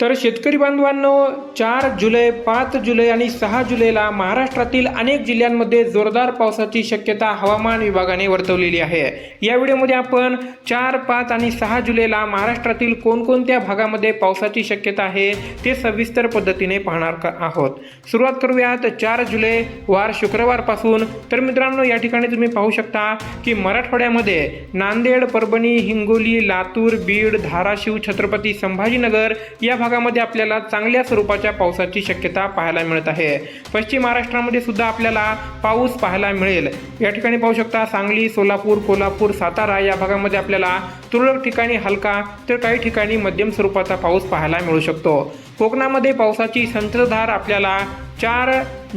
तर शेतकरी बांधवांनो चार जुलै पाच जुलै आणि सहा जुलैला महाराष्ट्रातील अनेक जिल्ह्यांमध्ये जोरदार पावसाची शक्यता हवामान विभागाने वर्तवलेली आहे. या व्हिडिओमध्ये आपण चार पाच आणि सहा जुलैला महाराष्ट्रातील कोणकोणत्या भागामध्ये पावसाची शक्यता आहे ते सविस्तर पद्धतीने पाहणार आहोत. सुरुवात करूयात. चार जुलै वार शुक्रवारपासून. तर मित्रांनो या ठिकाणी तुम्ही पाहू शकता की मराठवाड्यामध्ये नांदेड परभणी हिंगोली लातूर बीड धाराशिव छत्रपती संभाजीनगर या भागामध्ये आपल्याला चांगल्या स्वरूपाच्या पावसाची शक्यता पाहायला मिळत आहे. पश्चिम महाराष्ट्रामध्ये सुद्धा आपल्याला पाऊस पाहायला मिळेल. या ठिकाणी पाहू शकता सांगली सोलापूर कोल्हापूर सातारा या भागामध्ये आपल्याला तुरळक ठिकाणी हलका तर काही ठिकाणी मध्यम स्वरूपाचा पाऊस पाहायला मिळू शकतो. कोकणामध्ये पावसाची संततधार आपल्याला चार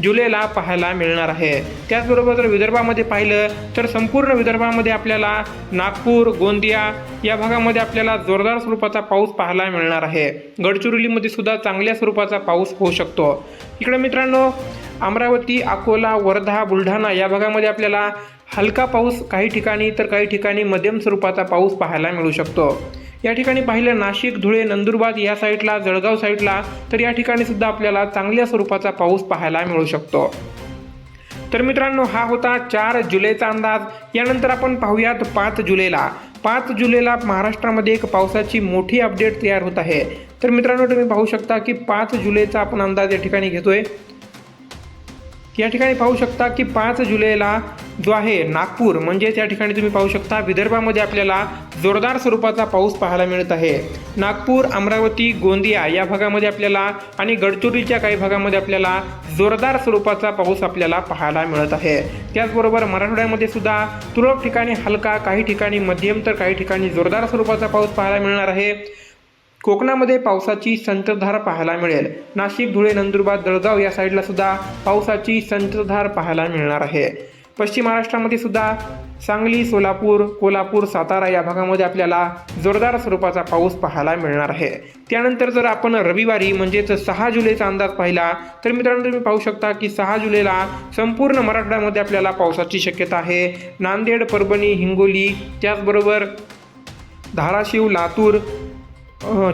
जुलैला पाहायला मिळणार आहे. त्याचबरोबर जर विदर्भामध्ये पाहिलं तर संपूर्ण विदर्भामध्ये आपल्याला नागपूर गोंदिया या भागामध्ये आपल्याला जोरदार स्वरूपाचा पाऊस पाहायला मिळणार आहे. गडचिरोलीमध्ये सुद्धा चांगल्या स्वरूपाचा पाऊस होऊ शकतो. इकडे मित्रांनो अमरावती अकोला वर्धा बुलढाणा या भागामध्ये आपल्याला हलका पाऊस काही ठिकाणी तर काही ठिकाणी मध्यम स्वरूपाचा पाऊस पाहायला मिळू शकतो. या ठिकाणी पाहिलं नाशिक धुळे नंदुरबार या साईडला जळगाव साईडला तर या ठिकाणी सुद्धा आपल्याला चांगल्या स्वरूपाचा पाऊस पाहायला मिळू शकतो. तर मित्रांनो हा होता चार जुलैचा अंदाज. यानंतर आपण पाहूयात पाच जुलैला. पाच जुलैला महाराष्ट्रामध्ये एक पावसाची मोठी अपडेट तयार होत आहे. तर मित्रांनो तुम्ही पाहू शकता की पाच जुलैचा आपण अंदाज या ठिकाणी घेतोय. या ठिकाणी पाहू शकता की पाच जुलैला जो आहे नागपूर म्हणजेच या ठिकाणी तुम्ही पाहू शकता विदर्भामध्ये आपल्याला जोरदार स्वरूपाचा पाऊस पाहायला मिळत आहे. नागपूर अमरावती गोंदिया या भागामध्ये आपल्याला आणि गडचिरोलीच्या काही भागामध्ये आपल्याला जोरदार स्वरूपाचा पाऊस आपल्याला पाहायला मिळत आहे. त्याचबरोबर मराठवाड्यामध्ये सुद्धा तुरळक ठिकाणी हलका काही ठिकाणी मध्यम तर काही ठिकाणी जोरदार स्वरूपाचा पाऊस पाहायला मिळणार आहे. कोकणामध्ये पावसाची संततधार पाहायला मिळेल. नाशिक धुळे नंदुरबार जळगाव या साईडला सुद्धा पावसाची संततधार पाहायला मिळणार आहे. पश्चिम महाराष्ट्रामध्ये सुद्धा सांगली सोलापूर कोल्हापूर सातारा या भागामध्ये आपल्याला जोरदार स्वरूपाचा पाऊस पाहायला मिळणार आहे. त्यानंतर जर आपण रविवारी म्हणजेच सहा जुलैचा अंदाज पाहिला तर मित्रांनो तुम्ही पाहू शकता की सहा जुलैला संपूर्ण मराठवाड्यामध्ये आपल्याला पावसाची शक्यता आहे. नांदेड परभणी हिंगोली त्याचबरोबर धाराशिव लातूर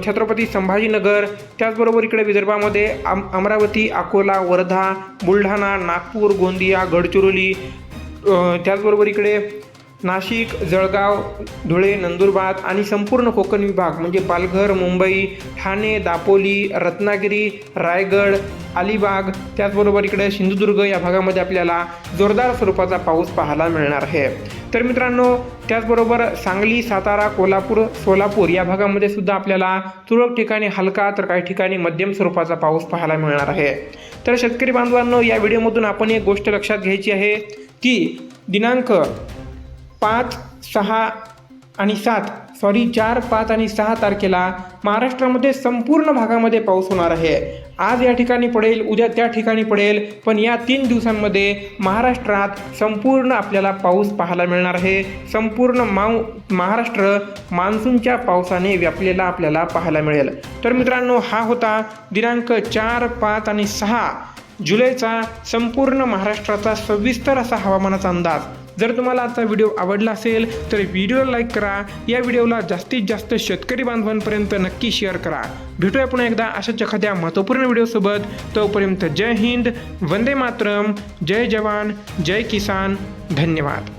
छत्रपती संभाजीनगर त्याचबरोबर इकडे विदर्भामध्ये आम अमरावती अकोला वर्धा बुलढाणा नागपूर गोंदिया गडचिरोली त्याचबरोबर इकडे नाशिक जळगाव धुळे नंदुरबार आणि संपूर्ण कोकण विभाग म्हणजे पालघर मुंबई ठाणे दापोली रत्नागिरी रायगड अलिबाग त्याचबरोबर इकडे सिंधुदुर्ग या भागामध्ये आपल्याला जोरदार स्वरूपाचा पाऊस पाहायला मिळणार आहे. तर मित्रांनो त्याचबरोबर सांगली सातारा कोल्हापूर सोलापूर या भागामध्ये सुद्धा आपल्याला तुरळक ठिकाणी हलका तर काही ठिकाणी मध्यम स्वरूपाचा पाऊस पाहायला मिळणार आहे. तर शेतकरी बांधवांनो या व्हिडिओमधून आपण एक गोष्ट लक्षात घ्यायची आहे की दिनांक पाच सहा आणि सात. सॉरी चार पाच आणि सहा तारखेला महाराष्ट्रामध्ये संपूर्ण भागामध्ये पाऊस होणार आहे. आज या ठिकाणी पडेल उद्या त्या ठिकाणी पडेल पण या तीन दिवसांमध्ये महाराष्ट्रात संपूर्ण आपल्याला पाऊस पाहायला मिळणार आहे. संपूर्ण माऊ महाराष्ट्र मान्सूनच्या पावसाने व्यापलेला आपल्याला पाहायला मिळेल. तर मित्रांनो हा होता दिनांक चार पाच आणि सहा जुलैचा संपूर्ण महाराष्ट्राचा सविस्तर असा हवामानाचा अंदाज. जर तुम्हाला आजचा व्हिडिओ आवडला असेल तर व्हिडिओला लाईक करा. या व्हिडिओला जास्तीत जास्त शेतकरी बांधवांपर्यंत नक्की शेअर करा. भेटूया पुन्हा एकदा अशाच एखाद्या महत्त्वपूर्ण व्हिडिओसोबत. तोपर्यंत जय हिंद वंदे मातरम जय जवान जय किसान. धन्यवाद.